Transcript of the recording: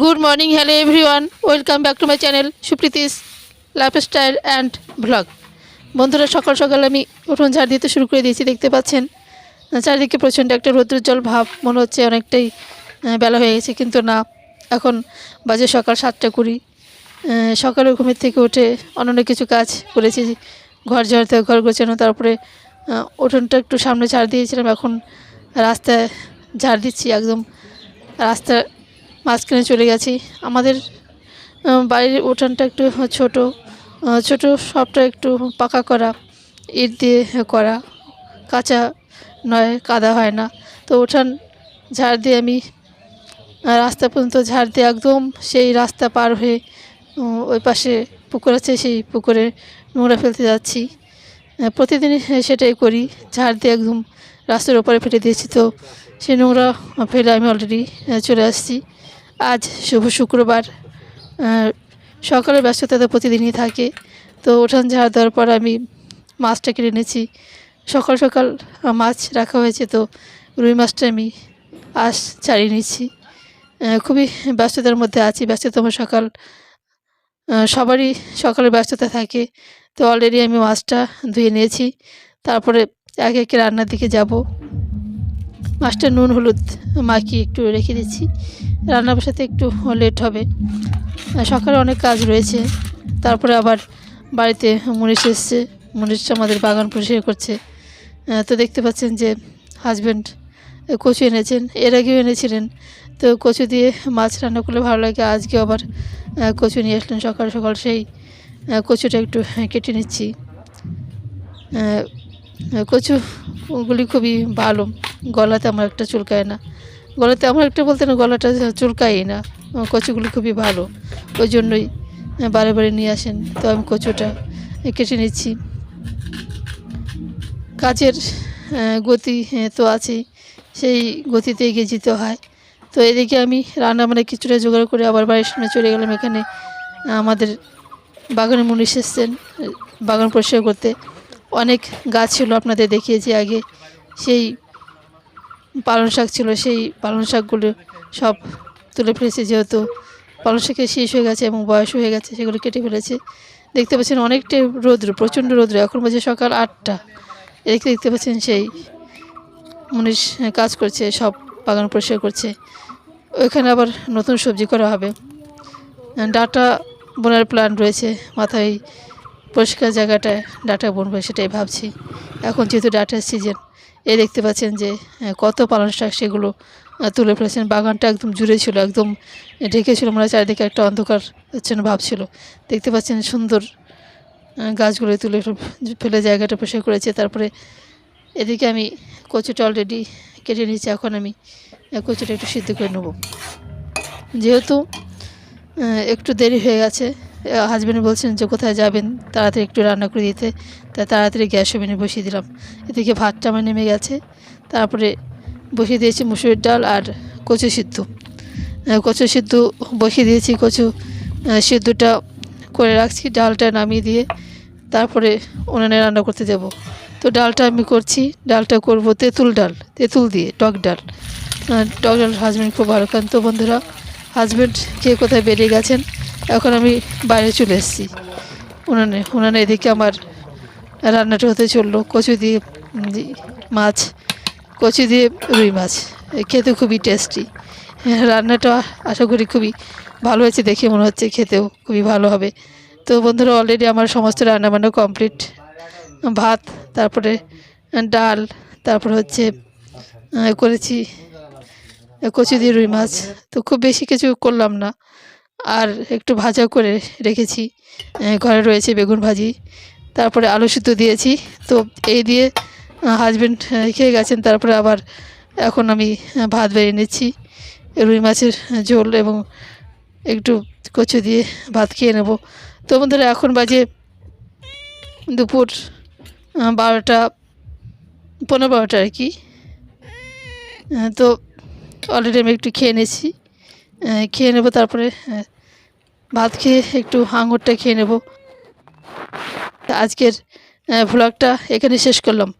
Good morning hello everyone welcome back to my channel Supriti's lifestyle and blog বন্ধুরা, সকাল সকাল আমি উঠোন ঝাড় দিতে শুরু করে দিয়েছি, দেখতে পাচ্ছেন? চারিদিকে প্রচণ্ড একটা রৌদ্রোজ্জ্বল ভাব, মনে হচ্ছে অনেকটাই বেলা হয়ে গেছে, কিন্তু না, এখন বাজে সকাল সাতটা কুড়ি। সকালে ঘুমের থেকে উঠে অন্যান্য কিছু কাজ করেছি, ঘর ঝাড়তে ঘর গোছানো, তারপরে উঠোনটা একটু সামনে ঝাড় দিয়েছিলাম, এখন রাস্তায় ঝাড় দিচ্ছি, একদম রাস্তার মাঝখানে চলে গেছি। আমাদের বাড়ির উঠানটা একটু ছোট ছোট সবটা একটু পাকা করা ইট দিয়ে করা কাঁচা নয় কাদা হয় না। তো উঠান ঝাড় দিয়ে আমি রাস্তা পর্যন্ত ঝাড় দিয়ে একদম সেই রাস্তা পার হয়ে ওই পাশে পুকুর আছে সেই পুকুরে নোংরা ফেলতে যাচ্ছি। আহ, প্রতিদিনই সেটাই করি ঝাড় দিয়ে একদম রাস্তার ওপরে ফেলে দিয়েছি। তো সেই নোংরা ফেলে আমি অলরেডি চলে আসছি। আজ শুভ শুক্রবার। সকালের ব্যস্ততা তো প্রতিদিনই থাকে। তো উঠান ঝাড় দেওয়ার পর আমি মাছটা কিনে এনেছি। সকাল সকাল মাছ রাখা হয়েছে তো রুই মাছটা আমি আজ ছাড়িয়ে নিচ্ছি খুবই ব্যস্ততার মধ্যে আছি। ব্যস্ততম সকাল। সবারই সকালে ব্যস্ততা থাকে। তো অলরেডি আমি মাছটা ধুয়ে নিয়েছি। তারপরে একে একে রান্নার দিকে যাব। মাছটা নুন, হলুদ মাখিয়ে একটু রেখে দিচ্ছি। রান্না বসাতে একটু লেট হবে। সকালে অনেক কাজ রয়েছে। তারপরে আবার বাড়িতে মনীষ এসছে। মনীষ আমাদের বাগান পরিষ্কার করছে। তো দেখতে পাচ্ছেন যে হাজব্যান্ড কচু এনেছেন। এর আগেও এনেছিলেন। তো কচু দিয়ে মাছ রান্না করলে ভালো লাগে। আজকে আবার কচু নিয়ে আসলেন। সকাল সকাল সেই কচুটা একটু কেটে নিচ্ছি। কচুগুলি খুবই ভালো। গলাতে আমার একটা চুলকায় না। গলাতে আমার একটা বলতে না গলাটা চুলকাই না। কচুগুলি খুবই ভালো। ওই জন্যই বারে বারে নিয়ে আসেন। তো আমি কচুটা কেটে নিচ্ছি। কাজের গতি আহ, তো আছেই। সেই গতিতে এগিয়ে যেতে হয়। তো এদিকে আমি রান্না মানে কিছুটা জোগাড় করে আবার বাড়ির সামনে চলে গেলাম। এখানে আমাদের বাগানে মুনিশ এসছেন বাগান পরিষ্কার করতে। অনেক গাছ ছিল আপনাদের দেখিয়েছি আগে। সেই পালং শাক ছিল, সেই পালং শাকগুলো সব তুলে ফেলেছে যেহেতু পালং শাকের শেষ হয়ে গেছে এবং বয়স হয়ে গেছে, সেগুলো কেটে ফেলেছে। দেখতে পাচ্ছেন অনেকটাই রৌদ্র, প্রচণ্ড রৌদ্র। এখন বাজে সকাল আটটা। এদিকে দেখতে পাচ্ছেন সেই মুনিশ কাজ করছে, সব বাগান পরিষ্কার করছে। ওইখানে আবার নতুন সবজি করা হবে। ডাটা বোনার প্ল্যান রয়েছে, মাথায় পরিষ্কার জায়গাটায় ডাটা বুনবে সেটাই ভাবছি। এখন যেহেতু ডাটার সিজন এই দেখতে পাচ্ছেন যে কত পালং শাক সেগুলো তুলে ফেলেছেন। বাগানটা একদম জুড়ে ছিল, একদম ঢেকেছিল মনে চারিদিকে একটা অন্ধকার যেন ভাব ছিল। দেখতে পাচ্ছেন সুন্দর গাছগুলো তুলে ফেলে জায়গাটা পরিষ্কার করেছে। তারপরে এদিকে আমি কচুটা অলরেডি কেটে নিয়েছি। এখন আমি কচুটা একটু সিদ্ধ করে নেব। যেহেতু একটু দেরি হয়ে গেছে হাজব্যান্ড বলছেন যে, কোথায় যাবেন? তাড়াতাড়ি একটু রান্না করে দিতে। তাই তাড়াতাড়ি গ্যাস ওভেনে বসিয়ে দিলাম। এদিকে ভাতটা আমার নেমে গেছে। তারপরে বসিয়ে দিয়েছি মুসুরির ডাল আর কচু সিদ্ধ। কচু সিদ্ধ বসিয়ে দিয়েছি। কচু সিদ্ধটা করে রাখছি, ডালটা নামিয়ে দিয়ে তারপরে উনানে রান্না করতে দেব তো ডালটা আমি করছি। ডালটা করব তেঁতুল ডাল, তেঁতুল দিয়ে, টক ডাল। টক ডাল হাজব্যান্ড খুব ভালো খান। তো বন্ধুরা হাজব্যান্ড কে কোথায় বেরিয়ে গেছেন? এখন আমি বাইরে চলে এসেছি। উনানে উনানে এদিকে আমার রান্নাটা হতে চলল। কচু দিয়ে মাছ, কচু দিয়ে রুই মাছ। খেতে খুবই টেস্টি রান্নাটা আশা করি খুবই ভালো হয়েছে দেখে মনে হচ্ছে খেতেও খুবই ভালো হবে। তো বন্ধুরা অলরেডি আমার সমস্ত রান্নাবান্না কমপ্লিট ভাত, তারপরে ডাল, তারপরে হচ্ছে করেছি, কচু দিয়ে রুই মাছ। তো খুব বেশি কিছু করলাম না। আর একটু ভাজা করে রেখেছি। ঘরে রয়েছে বেগুন ভাজি। তারপরে আলু সিদ্ধ দিয়েছি। তো এই দিয়ে হাজব্যান্ড খেয়ে গেছেন। তারপরে আবার এখন আমি ভাত বেরিয়ে নিচ্ছি। রুই মাছের ঝোল এবং একটু কচু দিয়ে ভাত খেয়ে নেব। তো বন্ধুরা, এখন বাজে দুপুর বারোটা, পনেরো বারোটা আর কি। তো অলরেডি আমি একটু খেয়ে নিয়েছি খেয়ে নেব তারপরে ভাত খেয়ে একটু আঙুরটা খেয়ে নেব। আজকের ভ্লগটা এখানে শেষ করলাম।